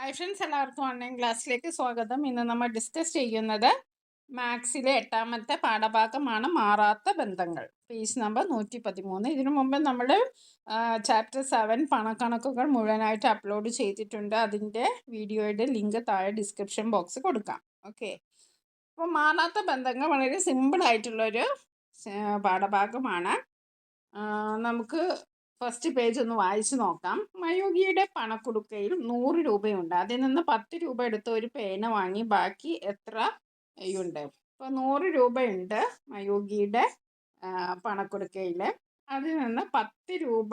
Hi friends എല്ലാവർക്കും online ക്ലാസ്സിലേക്ക് സ്വാഗതം. ഇന്ന് നമ്മൾ ഡിസ്കസ് ചെയ്യുന്നത് മാത്സിലെ എട്ടാമത്തെ പാഠഭാഗമാണ് മാറാത്ത ബന്ധങ്ങൾ. പേജ് നമ്പർ നൂറ്റി പതിമൂന്ന് ഇതിനു മുമ്പ് നമ്മൾ ചാപ്റ്റർ സെവൻ പണക്കണക്കുകൾ മുഴുവനായിട്ട് അപ്ലോഡ് ചെയ്തിട്ടുണ്ട്. അതിന്റെ വീഡിയോയുടെ ലിങ്ക് താഴെ ഡിസ്ക്രിപ്ഷൻ ബോക്സ് കൊടുക്കാം. ഓക്കെ അപ്പോൾ മാറാത്ത ബന്ധങ്ങൾ വളരെ ആ, പാഠഭാഗമാണ്. നമുക്ക് ഫസ്റ്റ് പേജ് ഒന്ന് വായിച്ചു നോക്കാം. മയോഗിയുടെ പണക്കുടുക്കയിൽ നൂറ് രൂപയുണ്ട്. അതിൽ നിന്ന് പത്ത് രൂപ എടുത്ത് ഒരു പേന വാങ്ങി ബാക്കി എത്ര ഉണ്ട് ഇപ്പോൾ നൂറ് രൂപയുണ്ട് മയോഗിയുടെ പണക്കുടുക്കയിൽ അതിൽ നിന്ന് പത്ത് രൂപ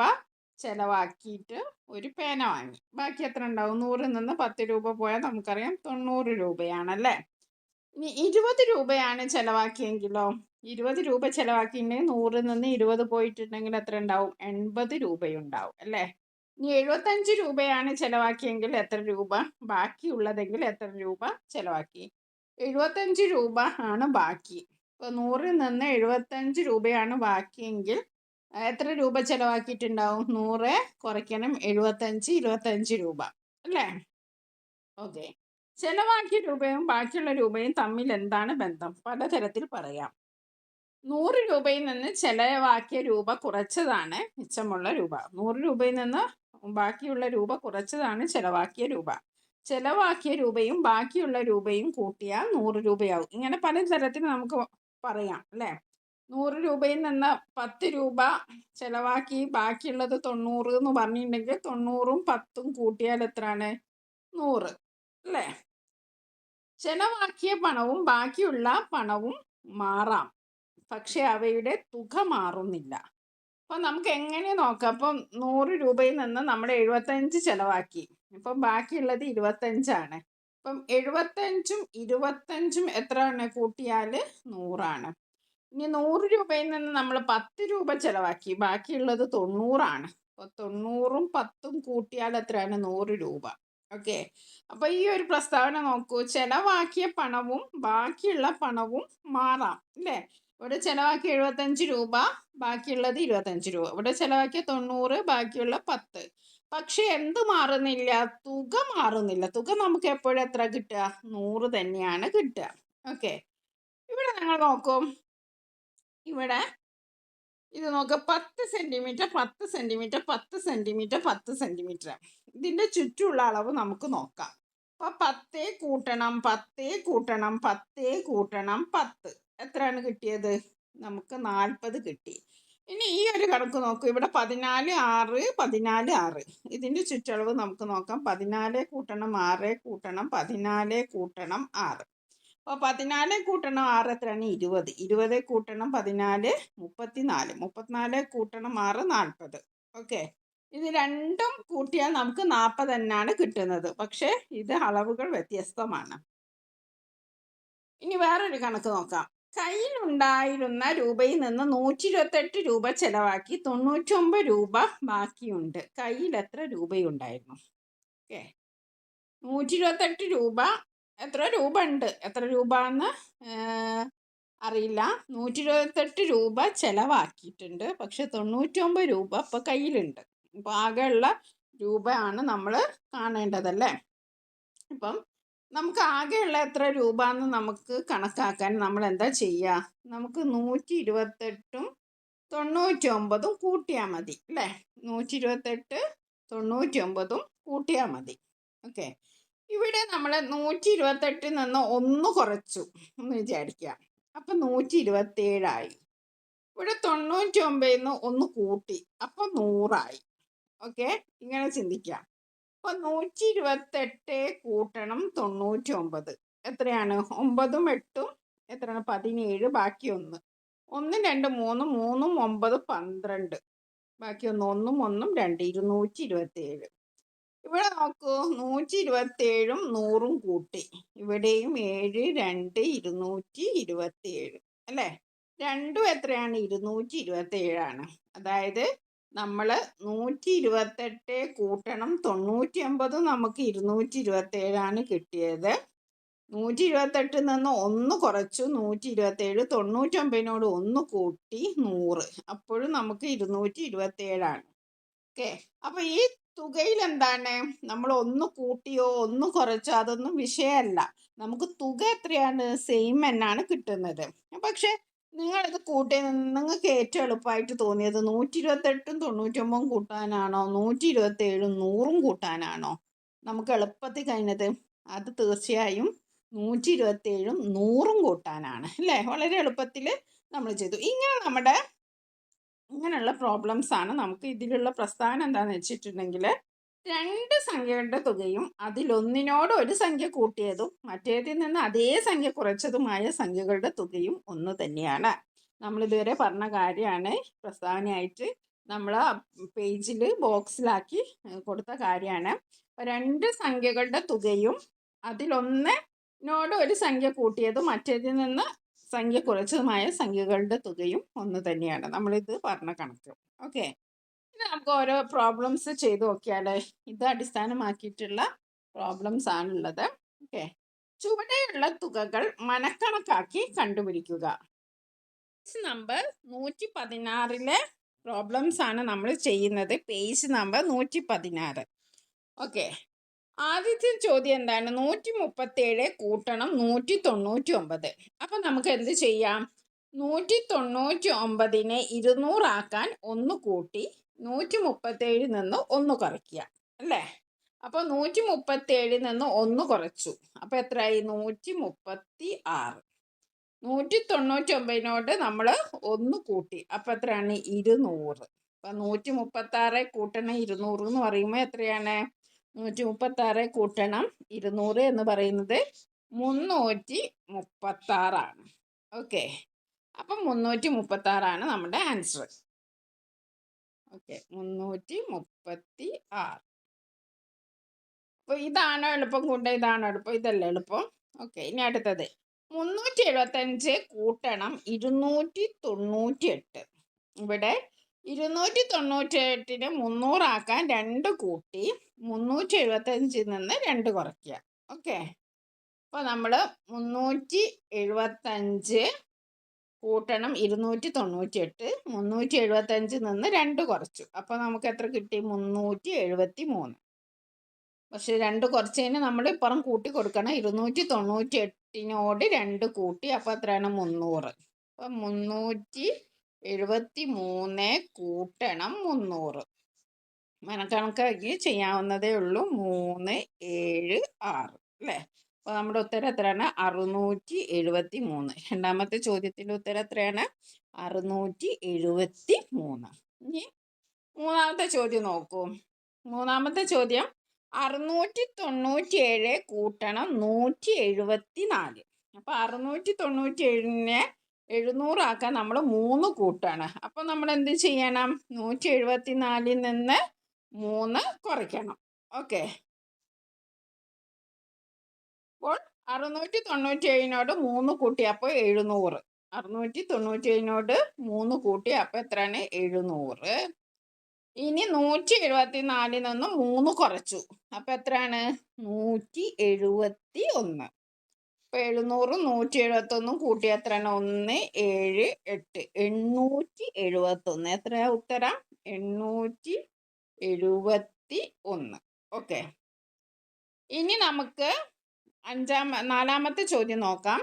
ചിലവാക്കിയിട്ട് ഒരു പേന വാങ്ങി. ബാക്കി എത്ര ഉണ്ടാവും? നൂറിൽ നിന്ന് പത്ത് രൂപ പോയാൽ നമുക്കറിയാം തൊണ്ണൂറ് രൂപയാണല്ലേ? ഇനി ഇരുപത് രൂപയാണ് ചിലവാക്കിയെങ്കിലോ? ഇരുപത് രൂപ ചിലവാക്കിയിട്ടുണ്ടെങ്കിൽ നൂറിൽ നിന്ന് ഇരുപത് പോയിട്ടുണ്ടെങ്കിൽ എത്ര ഉണ്ടാവും? എൺപത് രൂപയുണ്ടാവും അല്ലേ? ഇനി എഴുപത്തഞ്ച് രൂപയാണ് ചിലവാക്കിയെങ്കിൽ എത്ര രൂപ? ബാക്കിയുള്ളതെങ്കിൽ എത്ര രൂപ ചിലവാക്കി? എഴുപത്തഞ്ച് രൂപ ആണ് ബാക്കി. ഇപ്പോൾ നൂറിൽ നിന്ന് എഴുപത്തഞ്ച് രൂപയാണ് ബാക്കിയെങ്കിൽ എത്ര രൂപ ചിലവാക്കിയിട്ടുണ്ടാവും? നൂറ് കുറയ്ക്കണം എഴുപത്തഞ്ച് ഇരുപത്തഞ്ച് രൂപ അല്ലേ? ഓക്കെ. ചെലവാക്കിയ രൂപയും ബാക്കിയുള്ള രൂപയും തമ്മിൽ എന്താണ് ബന്ധം? പലതരത്തിൽ പറയാം. നൂറ് രൂപയിൽ നിന്ന് ചെലവാക്കിയ രൂപ കുറച്ചതാണ് മിച്ചമുള്ള രൂപ. നൂറ് രൂപയിൽ നിന്ന് ബാക്കിയുള്ള രൂപ കുറച്ചതാണ് ചിലവാക്കിയ രൂപ. ചിലവാക്കിയ രൂപയും ബാക്കിയുള്ള രൂപയും കൂട്ടിയാൽ നൂറ് രൂപയാവും. ഇങ്ങനെ പല തരത്തിൽ നമുക്ക് പറയാം അല്ലേ? നൂറ് രൂപയിൽ നിന്ന് പത്ത് രൂപ ചിലവാക്കി ബാക്കിയുള്ളത് തൊണ്ണൂറ് എന്ന് പറഞ്ഞിട്ടുണ്ടെങ്കിൽ തൊണ്ണൂറും പത്തും കൂട്ടിയാൽ എത്രയാണ്? നൂറ് അല്ലേ? ചിലവാക്കിയ പണവും ബാക്കിയുള്ള പണവും മാറാം. പക്ഷെ അവയുടെ തുക മാറുന്നില്ല. അപ്പം നമുക്ക് എങ്ങനെ നോക്കാം? അപ്പം നൂറ് രൂപയിൽ നിന്ന് നമ്മൾ എഴുപത്തഞ്ച് ചിലവാക്കി. അപ്പം ബാക്കിയുള്ളത് ഇരുപത്തഞ്ചാണ്. അപ്പം എഴുപത്തഞ്ചും ഇരുപത്തഞ്ചും എത്രയാണ്? കൂട്ടിയാൽ നൂറാണ്. ഇനി നൂറ് രൂപയിൽ നിന്ന് നമ്മൾ പത്ത് രൂപ ചിലവാക്കി. ബാക്കിയുള്ളത് തൊണ്ണൂറാണ്. അപ്പോൾ തൊണ്ണൂറും പത്തും കൂട്ടിയാൽ എത്രയാണ്? നൂറ് രൂപ. ഓക്കെ? അപ്പോൾ ഈ ഒരു പ്രസ്താവന നോക്കൂ. ചിലവാക്കിയ പണവും ബാക്കിയുള്ള പണവും മാറാം. അല്ലേ? ഇവിടെ ചിലവാക്കിയ എഴുപത്തഞ്ച് രൂപ ബാക്കിയുള്ളത് ഇരുപത്തഞ്ച് രൂപ. ഇവിടെ ചിലവാക്കിയ തൊണ്ണൂറ് ബാക്കിയുള്ള പത്ത്. പക്ഷെ എന്ത് മാറുന്നില്ല? തുക മാറുന്നില്ല. തുക നമുക്ക് എപ്പോഴും എത്ര കിട്ടുക? നൂറ് തന്നെയാണ് കിട്ടുക. ഓക്കെ. ഇവിടെ നിങ്ങൾ നോക്കും. ഇവിടെ ഇത് നോക്കുക പത്ത് സെന്റിമീറ്റർ പത്ത് സെന്റിമീറ്റർ പത്ത് സെന്റിമീറ്റർ പത്ത് സെന്റിമീറ്റർ ഇതിന്റെ ചുറ്റുമുള്ള അളവ് നമുക്ക് നോക്കാം. അപ്പോൾ പത്തേ കൂട്ടണം പത്തേ കൂട്ടണം പത്തേ കൂട്ടണം പത്ത്. എത്രയാണ് കിട്ടിയത്? നമുക്ക് നാൽപ്പത് കിട്ടി. ഇനി ഈ ഒരു കണക്ക് നോക്കൂ. ഇവിടെ പതിനാല് ആറ് പതിനാല് ആറ്. ഇതിന്റെ ചുറ്റളവ് നമുക്ക് നോക്കാം. പതിനാല് കൂട്ടണം ആറ് കൂട്ടണം പതിനാല് കൂട്ടണം ആറ്. അപ്പോൾ പതിനാല് കൂട്ടണം ആറ് എത്രയാണ്? ഇരുപത്. ഇരുപത് കൂട്ടണം പതിനാല് മുപ്പത്തിനാല്. മുപ്പത്തിനാല് കൂട്ടണം ആറ് നാൽപ്പത്. ഓക്കെ. ഇത് രണ്ടും കൂട്ടിയാൽ നമുക്ക് നാൽപ്പത് തന്നെയാണ് കിട്ടുന്നത്. പക്ഷേ ഇത് അളവുകൾ വ്യത്യസ്തമാണ്. ഇനി വേറൊരു കണക്ക് നോക്കാം. കയ്യിലുണ്ടായിരുന്ന രൂപയിൽ നിന്ന് നൂറ്റി ഇരുപത്തെട്ട് രൂപ ചെലവാക്കി തൊണ്ണൂറ്റൊമ്പത് രൂപ ബാക്കിയുണ്ട്. കയ്യിൽ എത്ര രൂപയുണ്ടായിരുന്നു? ഓക്കെ. നൂറ്റി ഇരുപത്തെട്ട് രൂപ. എത്ര രൂപ ഉണ്ട് എത്ര രൂപ എന്ന് അറിയില്ല. നൂറ്റി ഇരുപത്തെട്ട് രൂപ ചിലവാക്കിയിട്ടുണ്ട്. പക്ഷെ തൊണ്ണൂറ്റൊമ്പത് രൂപ ഇപ്പോൾ കയ്യിലുണ്ട്. അപ്പോൾ ആകെയുള്ള രൂപയാണ് നമ്മൾ കാണേണ്ടതല്ലേ? ഇപ്പം നമുക്ക് ആകെയുള്ള എത്ര രൂപ എന്ന് നമുക്ക് കണക്കാക്കാൻ നമ്മൾ എന്താ ചെയ്യുക നമുക്ക് നൂറ്റി ഇരുപത്തെട്ടും തൊണ്ണൂറ്റി ഒമ്പതും കൂട്ടിയാൽ മതി അല്ലേ? നൂറ്റി ഇരുപത്തെട്ട് തൊണ്ണൂറ്റി ഒമ്പതും കൂട്ടിയാൽ മതി ഓക്കെ? ഇവിടെ നമ്മൾ നൂറ്റി ഇരുപത്തെട്ടിൽ നിന്ന് ഒന്ന് കുറച്ചു എന്ന് വിചാരിക്കുക അപ്പം നൂറ്റി ഇരുപത്തേഴായി ഇവിടെ തൊണ്ണൂറ്റി ഒമ്പതിൽ നിന്ന് ഒന്ന് കൂട്ടി അപ്പം നൂറായി ഓക്കെ? ഇങ്ങനെ ചിന്തിക്കാം അപ്പോൾ നൂറ്റി ഇരുപത്തെട്ട് കൂട്ടണം തൊണ്ണൂറ്റി ഒമ്പത് എത്രയാണ്? ഒമ്പതും എട്ടും. എത്രയാണ്? പതിനേഴ്. ബാക്കി ഒന്ന്. ഒന്നും രണ്ട് മൂന്നും മൂന്നും ഒമ്പത് പന്ത്രണ്ട്. ബാക്കി ഒന്ന് ഒന്നും ഒന്നും രണ്ട്. ഇരുന്നൂറ്റി ഇരുപത്തേഴ് ഇവിടെ നോക്കൂ. നൂറ്റി ഇരുപത്തേഴും നൂറും കൂട്ടി. ഇവിടെയും ഏഴ് രണ്ട് ഇരുന്നൂറ്റി ഇരുപത്തേഴ് അല്ലേ? രണ്ടും എത്രയാണ്? ഇരുന്നൂറ്റി ഇരുപത്തേഴാണ് അതായത് നമ്മൾ നൂറ്റി ഇരുപത്തെട്ട് കൂട്ടണം. തൊണ്ണൂറ്റി ഒമ്പത് നമുക്ക് ഇരുന്നൂറ്റി ഇരുപത്തേഴാണ് കിട്ടിയത്. നൂറ്റി ഇരുപത്തെട്ടിൽ നിന്ന് ഒന്ന് കുറച്ചു നൂറ്റി ഇരുപത്തേഴ് തൊണ്ണൂറ്റൊമ്പതിനോട് ഒന്ന് കൂട്ടി നൂറ്. അപ്പോഴും നമുക്ക് ഇരുന്നൂറ്റി ഇരുപത്തേഴാണ് ഓക്കെ? അപ്പോൾ ഈ തുകയിൽ എന്താണ്? നമ്മൾ ഒന്ന് കൂട്ടിയോ ഒന്ന് കുറച്ചോ അതൊന്നും വിഷയമല്ല. നമുക്ക് തുക എത്രയാണ്? സെയിം എന്നാണ് കിട്ടുന്നത്. പക്ഷെ നിങ്ങളിത് കൂട്ടി നിങ്ങൾക്ക് ഏറ്റവും എളുപ്പമായിട്ട് തോന്നിയത് നൂറ്റി ഇരുപത്തെട്ടും തൊണ്ണൂറ്റൊമ്പതും കൂട്ടാനാണോ? നൂറ്റി ഇരുപത്തേഴും നൂറും കൂട്ടാനാണോ? നമുക്ക് എളുപ്പത്തിൽ കഴിഞ്ഞത്. അത് തീർച്ചയായും നൂറ്റി ഇരുപത്തേഴും നൂറും കൂട്ടാനാണ്. അല്ലേ? വളരെ എളുപ്പത്തിൽ നമ്മൾ ചെയ്തു. ഇങ്ങനെ നമ്മുടെ ഇങ്ങനെയുള്ള പ്രോബ്ലംസ് ആണ് നമുക്ക് ഇതിലുള്ള പ്രസ്ഥാനം എന്താണെന്ന് വെച്ചിട്ടുണ്ടെങ്കിൽ രണ്ട് സംഖ്യകളുടെ തുകയും അതിലൊന്നിനോട് ഒരു സംഖ്യ കൂട്ടിയതും മറ്റേതിൽ നിന്ന് അതേ സംഖ്യ കുറച്ചതുമായ സംഖ്യകളുടെ തുകയും ഒന്ന് തന്നെയാണ്. നമ്മൾ ഇതുവരെ പറഞ്ഞ കാര്യമാണ്. പ്രസ്താവനയായിട്ട് നമ്മൾ പേജിൽ ബോക്സിലാക്കി കൊടുത്ത കാര്യമാണ്. രണ്ട് സംഖ്യകളുടെ തുകയും അതിലൊന്നിനോട് ഒരു സംഖ്യ കൂട്ടിയതും മറ്റേതിൽ നിന്ന് സംഖ്യ കുറച്ചതുമായ സംഖ്യകളുടെ തുകയും ഒന്ന് തന്നെയാണ്. നമ്മളിത് പറഞ്ഞ കണക്ക്. ഓക്കെ? നമുക്ക് ഓരോ പ്രോബ്ലംസ് ചെയ്ത് നോക്കിയാലെ. ഇത് അടിസ്ഥാനമാക്കിയിട്ടുള്ള പ്രോബ്ലംസ് ആണുള്ളത്. ഓക്കെ ചുവടെയുള്ള തുകകൾ മനക്കണക്കാക്കി കണ്ടുപിടിക്കുക. നമ്പർ നൂറ്റി പതിനാറിലെ പ്രോബ്ലംസ് ആണ് നമ്മൾ ചെയ്യുന്നത്. പേജ് നമ്പർ നൂറ്റി പതിനാറ് ഓക്കെ ആദ്യത്തെ ചോദ്യം എന്താണ്? നൂറ്റി മുപ്പത്തേഴ് കൂട്ടണം നൂറ്റി തൊണ്ണൂറ്റി ഒമ്പത് അപ്പം നമുക്ക് എന്ത് ചെയ്യാം? നൂറ്റി തൊണ്ണൂറ്റി ഒമ്പതിനെ ഇരുന്നൂറാക്കാൻ ഒന്ന് കൂട്ടി നൂറ്റി മുപ്പത്തേഴിൽ നിന്ന് ഒന്ന് കുറയ്ക്കുക അല്ലേ? അപ്പോൾ നൂറ്റി മുപ്പത്തേഴിൽ നിന്ന് ഒന്ന് കുറച്ചു. അപ്പോൾ എത്രയായി? നൂറ്റി മുപ്പത്തി ആറ് നൂറ്റി തൊണ്ണൂറ്റി ഒമ്പതിനോട് നമ്മൾ ഒന്ന് കൂട്ടി. അപ്പോൾ എത്രയാണ്? ഇരുന്നൂറ്. അപ്പം നൂറ്റി മുപ്പത്തി ആറ് കൂട്ടണം ഇരുന്നൂറ് എന്ന് പറയുമ്പോൾ എത്രയാണ്? നൂറ്റി മുപ്പത്താറ് കൂട്ടണം ഇരുന്നൂറ് എന്ന് പറയുന്നത് മുന്നൂറ്റി മുപ്പത്താറാണ് ഓക്കെ. അപ്പം മുന്നൂറ്റി മുപ്പത്താറാണ് നമ്മുടെ ആൻസർ. ഓക്കെ. മുന്നൂറ്റി മുപ്പത്തി ആറ് അപ്പോൾ ഇതാണോ എളുപ്പം കൂട്ട ഇതാണോ എളുപ്പം? ഇതല്ല എളുപ്പം? ഓക്കെ ഇനി അടുത്തത്. മുന്നൂറ്റി എഴുപത്തഞ്ച് കൂട്ടണം ഇരുന്നൂറ്റി തൊണ്ണൂറ്റി എട്ട് ഇവിടെ ഇരുന്നൂറ്റി തൊണ്ണൂറ്റി എട്ടിന് മുന്നൂറാക്കാൻ രണ്ട് കൂട്ടി മുന്നൂറ്റി എഴുപത്തഞ്ചിൽ നിന്ന് രണ്ട് കുറയ്ക്കുക. ഓക്കെ. അപ്പോൾ നമ്മൾ മുന്നൂറ്റി എഴുപത്തഞ്ച് കൂട്ടണം. ഇരുന്നൂറ്റി തൊണ്ണൂറ്റി എട്ട് മുന്നൂറ്റി എഴുപത്തഞ്ചിൽ നിന്ന് രണ്ട് കുറച്ചു. അപ്പോൾ നമുക്ക് എത്ര കിട്ടി? മുന്നൂറ്റി എഴുപത്തി മൂന്ന് പക്ഷെ രണ്ട് കുറച്ചതിന് നമ്മൾ ഇപ്പുറം കൂട്ടി കൊടുക്കണം. ഇരുന്നൂറ്റി തൊണ്ണൂറ്റി എട്ടിനോട് രണ്ട് കൂട്ടി അപ്പോൾ എത്രയാണ്? മുന്നൂറ്. അപ്പം മുന്നൂറ്റി എഴുപത്തി മൂന്ന് കൂട്ടണം മുന്നൂറ്. മനക്കണക്കാക്കി ചെയ്യാവുന്നതേ ഉള്ളൂ. മൂന്ന് ഏഴ് ആറ്. അല്ലേ? അപ്പോൾ നമ്മുടെ ഉത്തരം എത്രയാണ്? അറുന്നൂറ്റി എഴുപത്തി മൂന്ന് രണ്ടാമത്തെ ചോദ്യത്തിന്റെ ഉത്തരം എത്രയാണ്? അറുന്നൂറ്റി എഴുപത്തി മൂന്ന് ഇനി മൂന്നാമത്തെ ചോദ്യം നോക്കൂ. മൂന്നാമത്തെ ചോദ്യം അറുന്നൂറ്റി തൊണ്ണൂറ്റി ഏഴ് കൂട്ടണം നൂറ്റി എഴുപത്തി നാല് അപ്പോൾ അറുന്നൂറ്റി തൊണ്ണൂറ്റി ഏഴിനെ എഴുന്നൂറാക്കാൻ നമ്മൾ മൂന്ന് കൂട്ടാണ്. അപ്പോൾ നമ്മൾ എന്ത് ചെയ്യണം? നൂറ്റി എഴുപത്തി നാലിൽ നിന്ന് മൂന്ന് കുറയ്ക്കണം. ഓക്കെ. അപ്പോൾ അറുന്നൂറ്റി തൊണ്ണൂറ്റി ഏഴിനോട് മൂന്ന് കൂട്ടി അപ്പോൾ എഴുന്നൂറ്. അറുന്നൂറ്റി തൊണ്ണൂറ്റി ഏഴിനോട് മൂന്ന് കൂട്ടി അപ്പോൾ എത്രയാണ്? എഴുന്നൂറ്. ഇനി നൂറ്റി എഴുപത്തി നാലിൽ നിന്ന് മൂന്ന് കുറച്ചു. അപ്പം എത്രയാണ്? നൂറ്റി എഴുപത്തി ഒന്ന് അപ്പോൾ എഴുന്നൂറും നൂറ്റി എഴുപത്തൊന്നും കൂട്ടി എത്രയാണ്? ഒന്ന് ഏഴ് എട്ട്. എണ്ണൂറ്റി എഴുപത്തൊന്ന് എത്രയാ ഉത്തരം? എണ്ണൂറ്റി എഴുപത്തി ഒന്ന് ഓക്കെ. ഇനി നമുക്ക് അഞ്ചാം നാലാമത്തെ ചോദ്യം നോക്കാം.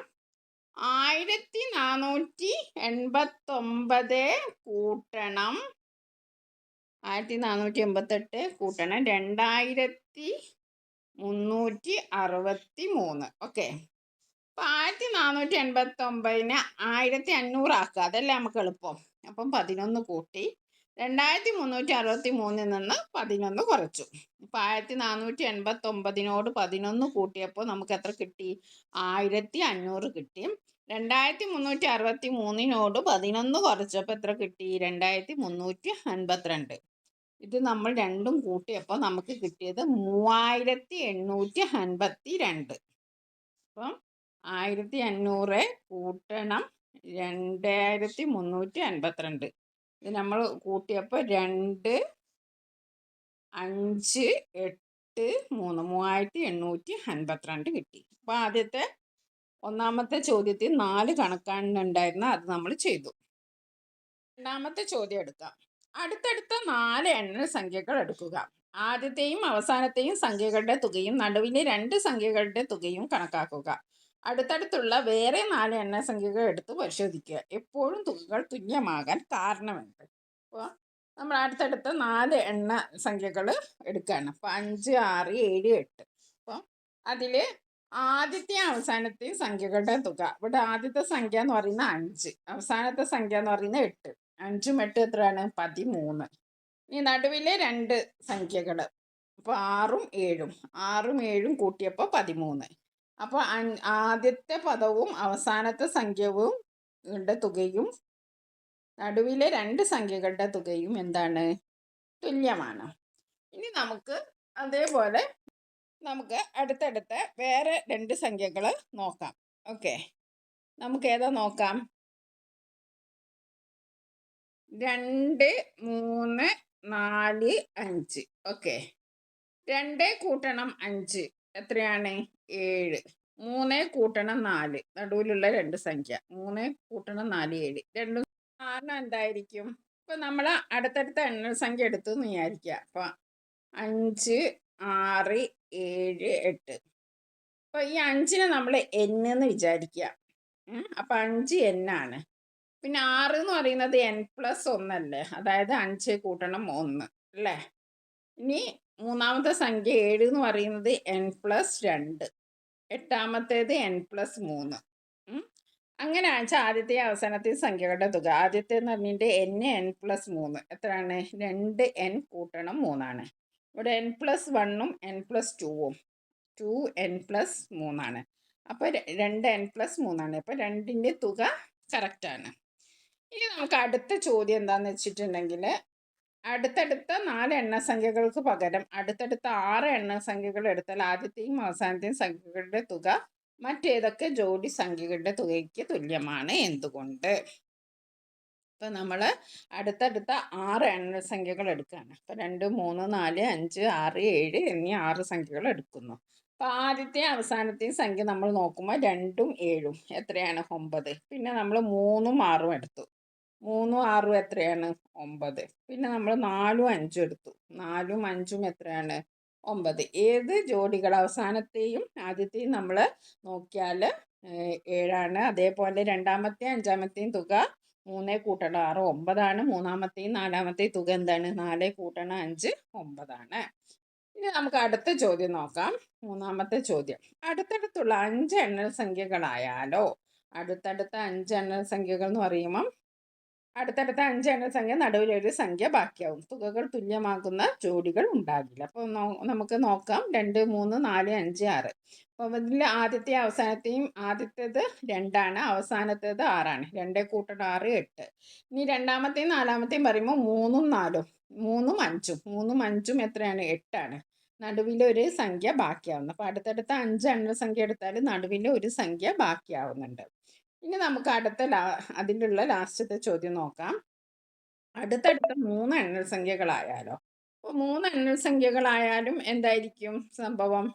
ആയിരത്തി നാനൂറ്റി എൺപത്തൊമ്പത് കൂട്ടണം. ആയിരത്തി നാനൂറ്റി എൺപത്തെട്ട് കൂട്ടണം. രണ്ടായിരത്തി മുന്നൂറ്റി അറുപത്തി മൂന്ന് ഓക്കെ അപ്പം ആയിരത്തി നാനൂറ്റി എൺപത്തൊമ്പതിനെ ആയിരത്തി അഞ്ഞൂറാക്കുക അതല്ലേ നമുക്ക് എളുപ്പം. അപ്പം പതിനൊന്ന് കൂട്ടി രണ്ടായിരത്തി മുന്നൂറ്റി അറുപത്തി മൂന്നിൽ നിന്ന് പതിനൊന്ന് കുറച്ചു. ഇപ്പം ആയിരത്തി നാനൂറ്റി എൺപത്തി ഒമ്പതിനോട് പതിനൊന്ന് കൂട്ടിയപ്പോൾ നമുക്ക് എത്ര കിട്ടി? ആയിരത്തി അഞ്ഞൂറ് കിട്ടി. രണ്ടായിരത്തി മുന്നൂറ്റി അറുപത്തി മൂന്നിനോട് പതിനൊന്ന് കുറച്ചപ്പോൾ എത്ര കിട്ടി? രണ്ടായിരത്തി മുന്നൂറ്റി അൻപത്തിരണ്ട് ഇത് നമ്മൾ രണ്ടും കൂട്ടിയപ്പോൾ നമുക്ക് കിട്ടിയത് മൂവായിരത്തി എണ്ണൂറ്റി അൻപത്തി രണ്ട് അപ്പം ആയിരത്തി അഞ്ഞൂറ് കൂട്ടണം രണ്ടായിരത്തി മുന്നൂറ്റി അൻപത്തിരണ്ട് ഇത് നമ്മൾ കൂട്ടിയപ്പോൾ രണ്ട് അഞ്ച് എട്ട് മൂന്ന് മൂവായിരത്തി എണ്ണൂറ്റി അൻപത്തിരണ്ട് കിട്ടി. അപ്പോൾ ആദ്യത്തെ ഒന്നാമത്തെ ചോദ്യത്തിൽ നാല് കണക്കാണുണ്ടായിരുന്ന അത് നമ്മൾ ചെയ്തു. രണ്ടാമത്തെ ചോദ്യം എടുക്കാം. അടുത്തടുത്ത നാല് എണ്ണ സംഖ്യകൾ എടുക്കുക. ആദ്യത്തെയും അവസാനത്തെയും സംഖ്യകളുടെ തുകയും നടുവിലെ രണ്ട് സംഖ്യകളുടെ തുകയും കണക്കാക്കുക. അടുത്തടുത്തുള്ള വേറെ നാല് എണ്ണസംഖ്യകൾ എടുത്ത് പരിശോധിക്കുക. എപ്പോഴും തുകകൾ തുല്യമാകാൻ കാരണമെന്ത്? അപ്പോൾ നമ്മൾ അടുത്തടുത്ത നാല് എണ്ണ സംഖ്യകൾ എടുക്കുകയാണ്. അപ്പോൾ അഞ്ച് ആറ് ഏഴ് എട്ട്. അപ്പോൾ അതിൽ ആദ്യത്തെ അവസാനത്തെ സംഖ്യകളുടെ തുക. ഇവിടെ ആദ്യത്തെ സംഖ്യ എന്ന് പറയുന്നത് അഞ്ച്. അവസാനത്തെ സംഖ്യ എന്ന് പറയുന്നത് എട്ട്. അഞ്ചും എട്ട് എത്രയാണ്? പതിമൂന്ന്. ഇനി നടുവിലെ രണ്ട് സംഖ്യകൾ അപ്പോൾ ആറും ഏഴും. ആറും ഏഴും കൂട്ടിയപ്പോൾ പതിമൂന്ന്. അപ്പോൾ ആദ്യത്തെ പദവും അവസാനത്തെ സംഖ്യവും തുകയും നടുവിലെ രണ്ട് സംഖ്യകളുടെ തുകയും എന്താണ്? തുല്യമാണ്. ഇനി നമുക്ക് അതേപോലെ നമുക്ക് അടുത്തടുത്ത വേറെ രണ്ട് സംഖ്യകൾ നോക്കാം. ഓക്കെ. നമുക്ക് ഏതാ നോക്കാം? രണ്ട് മൂന്ന് നാല് അഞ്ച്. ഓക്കെ. രണ്ട് കൂട്ടണം അഞ്ച്. എത്രയാണ്? ഏഴ്. മൂന്ന് കൂട്ടണം നാല്. നടുവിലുള്ള രണ്ട് സംഖ്യ. മൂന്ന് കൂട്ടണം നാല് ഏഴ്. രണ്ടും കാരണം എന്തായിരിക്കും? ഇപ്പം നമ്മൾ അടുത്തടുത്ത എണ്ണ സംഖ്യ എടുത്തു എന്ന് വിചാരിക്കുക അപ്പം അഞ്ച് ആറ് ഏഴ് എട്ട്. അപ്പോൾ ഈ അഞ്ചിനെ നമ്മൾ എന്ന് വിചാരിക്കുക അപ്പം അഞ്ച് എന്നാണ്. പിന്നെ ആറ് എന്ന് പറയുന്നത് എൻ പ്ലസ് ഒന്നല്ലേ? അതായത് അഞ്ച് കൂട്ടണം ഒന്ന്. അല്ലേ? ഇനി മൂന്നാമത്തെ സംഖ്യ ഏഴ് എന്ന് പറയുന്നത് എൻ പ്ലസ് രണ്ട്. എട്ടാമത്തേത് എൻ പ്ലസ് മൂന്ന്. അങ്ങനെ വെച്ചാൽ ആദ്യത്തെ അവസാനത്തെ സംഖ്യകളുടെ തുക. ആദ്യത്തെ എന്ന് പറഞ്ഞിട്ട് എൻ എൻ പ്ലസ് മൂന്ന്. എത്രയാണ്? രണ്ട് എൻ കൂട്ടണം മൂന്നാണ്. ഇവിടെ എൻ പ്ലസ് വണ്ണും എൻ പ്ലസ് ടുവും ടു എൻ പ്ലസ് മൂന്നാണ്. അപ്പോൾ രണ്ട് എൻ പ്ലസ് മൂന്നാണ്. അപ്പോൾ രണ്ടിന്റെ തുക കറക്റ്റാണ് ഇനി നമുക്ക് അടുത്ത ചോദ്യം എന്താണെന്ന് വെച്ചിട്ടുണ്ടെങ്കിൽ അടുത്തടുത്ത നാല് എണ്ണസംഖ്യകൾക്ക് പകരം അടുത്തടുത്ത ആറ് എണ്ണ സംഖ്യകൾ എടുത്താൽ ആദ്യത്തെയും അവസാനത്തെയും സംഖ്യകളുടെ തുക മറ്റേതൊക്കെ ജോഡി സംഖ്യകളുടെ തുകയ്ക്ക് തുല്യമാണ് എന്തുകൊണ്ട്? ഇപ്പം നമ്മൾ അടുത്തടുത്ത ആറ് എണ്ണ സംഖ്യകൾ എടുക്കുകയാണ് അപ്പം രണ്ട് മൂന്ന് നാല് അഞ്ച് ആറ് ഏഴ് എന്നീ ആറ് സംഖ്യകൾ എടുക്കുന്നു. അപ്പോൾ ആദ്യത്തെയും അവസാനത്തെയും സംഖ്യ നമ്മൾ നോക്കുമ്പോൾ രണ്ടും ഏഴും. എത്രയാണ്? ഒമ്പത്. പിന്നെ നമ്മൾ മൂന്നും ആറും എടുത്തു. മൂന്നും ആറും എത്രയാണ്? ഒമ്പത്. പിന്നെ നമ്മൾ നാലും അഞ്ചും എടുത്തു. നാലും അഞ്ചും എത്രയാണ്? ഒമ്പത്. ഏത് ജോഡികൾ അവസാനത്തെയും ആദ്യത്തെയും നമ്മൾ നോക്കിയാൽ ഏഴാണ്. അതേപോലെ രണ്ടാമത്തെയും അഞ്ചാമത്തെയും തുക മൂന്നേ കൂട്ടണം. ആറ് ഒമ്പതാണ്. മൂന്നാമത്തെയും നാലാമത്തെയും തുക എന്താണ്? നാല് കൂട്ടണം. അഞ്ച് ഒമ്പതാണ്. ഇനി നമുക്ക് അടുത്ത ചോദ്യം നോക്കാം. മൂന്നാമത്തെ ചോദ്യം. അടുത്തടുത്തുള്ള അഞ്ച് എണ്ണൽ സംഖ്യകളായാലോ? അടുത്തടുത്ത അഞ്ച് എണ്ണൽ സംഖ്യകൾ എന്ന് പറയുമ്പം അടുത്തടുത്ത അഞ്ച് എണ്ണ സംഖ്യ നടുവിലൊരു സംഖ്യ ബാക്കിയാവും. തുകകൾ തുല്യമാകുന്ന ജോഡികൾ ഉണ്ടാകില്ല. അപ്പോൾ നമുക്ക് നോക്കാം. രണ്ട് മൂന്ന് നാല് അഞ്ച് ആറ്. അപ്പോൾ ഇതിൽ ആദ്യത്തെ അവസാനത്തെയും ആദ്യത്തേത് രണ്ടാണ് അവസാനത്തേത് ആറാണ്. രണ്ട് കൂട്ടണം ആറ് എട്ട്. ഇനി രണ്ടാമത്തെയും നാലാമത്തെയും പറയുമ്പോൾ മൂന്നും നാലും മൂന്നും അഞ്ചും. മൂന്നും അഞ്ചും എത്രയാണ്? എട്ടാണ്. നടുവിലെ ഒരു സംഖ്യ ബാക്കിയാവുന്നു. അപ്പോൾ അടുത്തടുത്ത അഞ്ച് എണ്ണ സംഖ്യ എടുത്താൽ നടുവിലെ ഒരു സംഖ്യ ബാക്കിയാവുന്നുണ്ട്. ഇനി നമുക്ക് അടുത്ത ലാ ഉള്ള ലാസ്റ്റത്തെ ചോദ്യം നോക്കാം. അടുത്തടുത്ത മൂന്ന് എണ്ണൽ സംഖ്യകളായാലോ? അപ്പോൾ മൂന്ന് എണ്ണൽ സംഖ്യകളായാലും എന്തായിരിക്കും സംഭവം?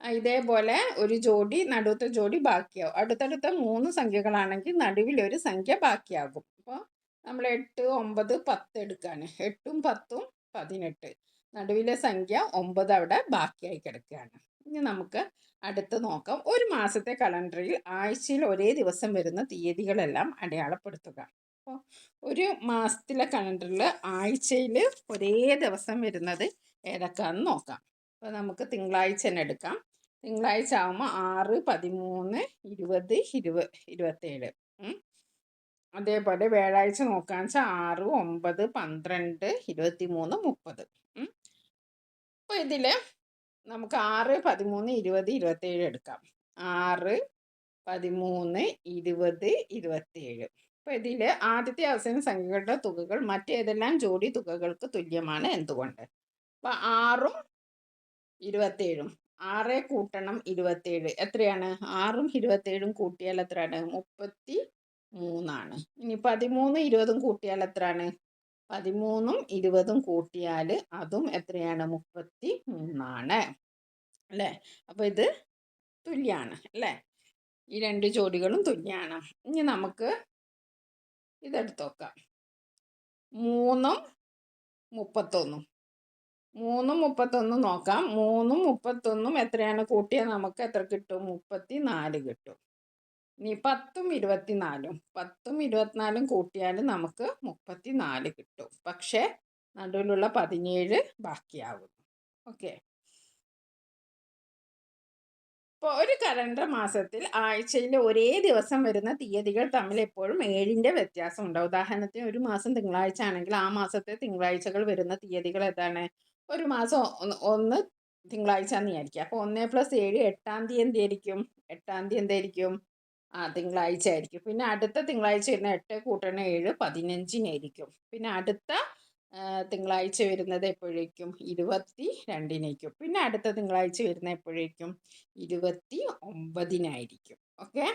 ഇതേപോലെ ഒരു ജോഡി നടുവത്തെ ജോഡി ബാക്കിയാവും. അടുത്തടുത്ത മൂന്ന് സംഖ്യകളാണെങ്കിൽ നടുവിൽ ഒരു സംഖ്യ ബാക്കിയാകും. അപ്പോൾ നമ്മൾ എട്ട് ഒമ്പത് പത്ത് എടുക്കുകയാണ് എട്ടും പത്തും പതിനെട്ട്. നടുവിലെ സംഖ്യ ഒമ്പത് അവിടെ ബാക്കിയായി കിടക്കുകയാണ്. ഇനി നമുക്ക് അടുത്ത് നോക്കാം. ഒരു മാസത്തെ കലണ്ടറിൽ ആഴ്ചയിൽ ഒരേ ദിവസം വരുന്ന തീയതികളെല്ലാം അടയാളപ്പെടുത്തുക. അപ്പോൾ ഒരു മാസത്തിലെ കലണ്ടറിൽ ആഴ്ചയിൽ ഒരേ ദിവസം വരുന്നത് ഏതൊക്കെയാണെന്ന് നോക്കാം. അപ്പോൾ നമുക്ക് തിങ്കളാഴ്ച തന്നെ എടുക്കാം. തിങ്കളാഴ്ച ആകുമ്പോൾ ആറ് പതിമൂന്ന് ഇരുപത് ഇരുപത് ഇരുപത്തേഴ്. അതേപോലെ വ്യാഴാഴ്ച നോക്കാന്ന് വെച്ചാൽ ആറ് ഒമ്പത് പന്ത്രണ്ട് ഇരുപത്തി മൂന്ന് മുപ്പത് അപ്പോൾ ഇതിൽ നമുക്ക് ആറ് പതിമൂന്ന് ഇരുപത് ഇരുപത്തേഴ് എടുക്കാം. ആറ് പതിമൂന്ന് ഇരുപത് ഇരുപത്തേഴ്. അപ്പോൾ ഇതിൽ ആദ്യത്തെ അവസാന സംഖ്യകളുടെ തുകകൾ മറ്റേതെല്ലാം ജോഡി തുകകൾക്ക് തുല്യമാണ് എന്തുകൊണ്ട്? അപ്പോൾ ആറും ഇരുപത്തേഴും. ആറ് കൂട്ടണം ഇരുപത്തേഴ്. എത്രയാണ്? ആറും ഇരുപത്തേഴും കൂട്ടിയാൽ എത്രയാണ്? മുപ്പത്തി മൂന്നാണ് ഇനി പതിമൂന്ന് ഇരുപതും കൂട്ടിയാൽ എത്രയാണ്? പതിമൂന്നും ഇരുപതും കൂട്ടിയാൽ അതും എത്രയാണ്? മുപ്പത്തി മൂന്നാണ് അല്ലേ? അപ്പോൾ ഇത് തുല്യമാണ് അല്ലേ? ഈ രണ്ട് ജോഡികളും തുല്യമാണ് ഇനി നമുക്ക് ഇതെടുത്ത് നോക്കാം. മൂന്നും മുപ്പത്തൊന്നും. മൂന്നും മുപ്പത്തൊന്നും നോക്കാം. മൂന്നും മുപ്പത്തൊന്നും എത്രയാണ്? കൂട്ടിയാൽ നമുക്ക് എത്ര കിട്ടും? മുപ്പത്തി നാല് കിട്ടും. ഇനി പത്തും ഇരുപത്തിനാലും പത്തും ഇരുപത്തിനാലും കൂട്ടിയാൽ നമുക്ക് മുപ്പത്തി നാല് കിട്ടും. പക്ഷേ നടുവിലുള്ള പതിനേഴ് ബാക്കിയാകും ഓക്കെ. ഇപ്പോൾ ഒരു കലണ്ടർ മാസത്തിൽ ആഴ്ചയിൽ ഒരേ ദിവസം വരുന്ന തീയതികൾ തമ്മിൽ എപ്പോഴും ഏഴിന്റെ വ്യത്യാസം ഉണ്ടാവും ഉദാഹരണത്തിന് ഒരു മാസം തിങ്കളാഴ്ച ആണെങ്കിൽ ആ മാസത്തെ തിങ്കളാഴ്ചകൾ വരുന്ന തീയതികൾ ഏതാണ്? ഒരു മാസം ഒന്ന് ഒന്ന് തിങ്കളാഴ്ച എന്ന് വിചാരിക്കുക. അപ്പോൾ ഒന്ന് പ്ലസ് ഏഴ് എട്ടാം തീയതി എന്തായിരിക്കും എട്ടാം തീയതി എന്തായിരിക്കും ആ തിങ്കളാഴ്ച ആയിരിക്കും പിന്നെ അടുത്ത തിങ്കളാഴ്ച വരുന്ന എട്ട് കൂട്ടണ ഏഴ് പതിനഞ്ചിനായിരിക്കും. പിന്നെ അടുത്ത തിങ്കളാഴ്ച വരുന്നത് എപ്പോഴേക്കും? ഇരുപത്തി രണ്ടിനേക്കും പിന്നെ അടുത്ത തിങ്കളാഴ്ച വരുന്ന എപ്പോഴേക്കും? ഇരുപത്തി ഒമ്പതിനായിരിക്കും ഓക്കെ?